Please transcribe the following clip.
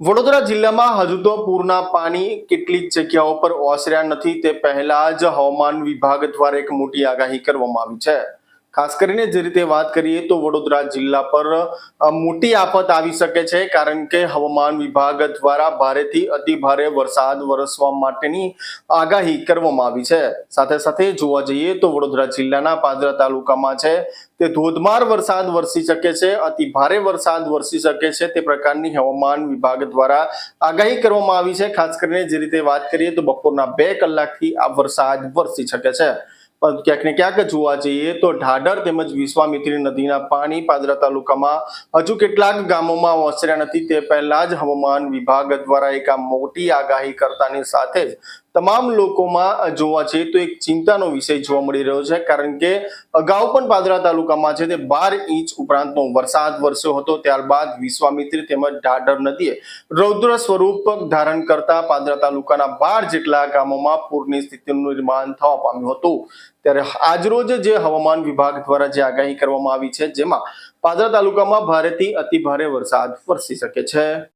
વડોદરા જિલ્લામાં હજુ તો પૂરના પાણી કેટલીક જગ્યાઓ પર ઓસર્યા નથી. તે પહેલા જ હવામાન વિભાગ દ્વારા એક મોટી આગાહી કરવામાં આવી છે. ખાસ કરીને જે રીતે વાત કરીએ તો વડોદરા જિલ્લા પર મોટી આફત આવી શકે છે કારણ કે હવામાન વિભાગ દ્વારા ભારેથી અતિ ભારે વરસાદ વરસવા માટેની આગાહી કરવામાં આવી છે. સાથે સાથે જોવા જઈએ તો વડોદરા જિલ્લાના પાદરા તાલુકામાં છે તે ધોધમાર વરસાદ વરસી શકે છે, અતિ ભારે વરસાદ વરસી શકે છે તે પ્રકારની હવામાન વિભાગ દ્વારા આગાહી કરવામાં આવી છે. ખાસ કરીને જે રીતે વાત કરીએ તો બપોરના બે કલાકથી આ વરસાદ વરસી શકે છે. ક્યાંક ને ક્યાંક જોવા જઈએ તો ઢાઢર તેમજ વિશ્વામિત્રી નદીના પાણી પાદરા તાલુકામાં હજુ કેટલાક ગામોમાં ઓસર્યા નથી. તે પહેલા જ હવામાન વિભાગ દ્વારા એક મોટી આગાહી કરતાની સાથે જ તમામ લોકોમાં જોવા જઈએ તો એક ચિંતાનો વિષય જોવા મળી રહ્યો છે, કારણ કે અગાઉ પણ પાદરા તાલુકામાં છે તે બાર ઇંચ ઉપરાંતનો વરસાદ વરસ્યો હતો. ત્યારબાદ વિશ્વામિત્રી તેમજ ઢાઢર નદીએ રૌદ્ર સ્વરૂપ ધારણ કરતા પાદરા તાલુકાના બાર જેટલા ગામોમાં પૂરની સ્થિતિનું નિર્માણ થવા પામ્યું હતું. ત્યારે આજરોજ જે હવામાન વિભાગ દ્વારા જે આગાહી કરવામાં આવી છે, જેમાં પાદરા તાલુકામાં ભારેથી અતિ ભારે વરસાદ વરસી શકે છે.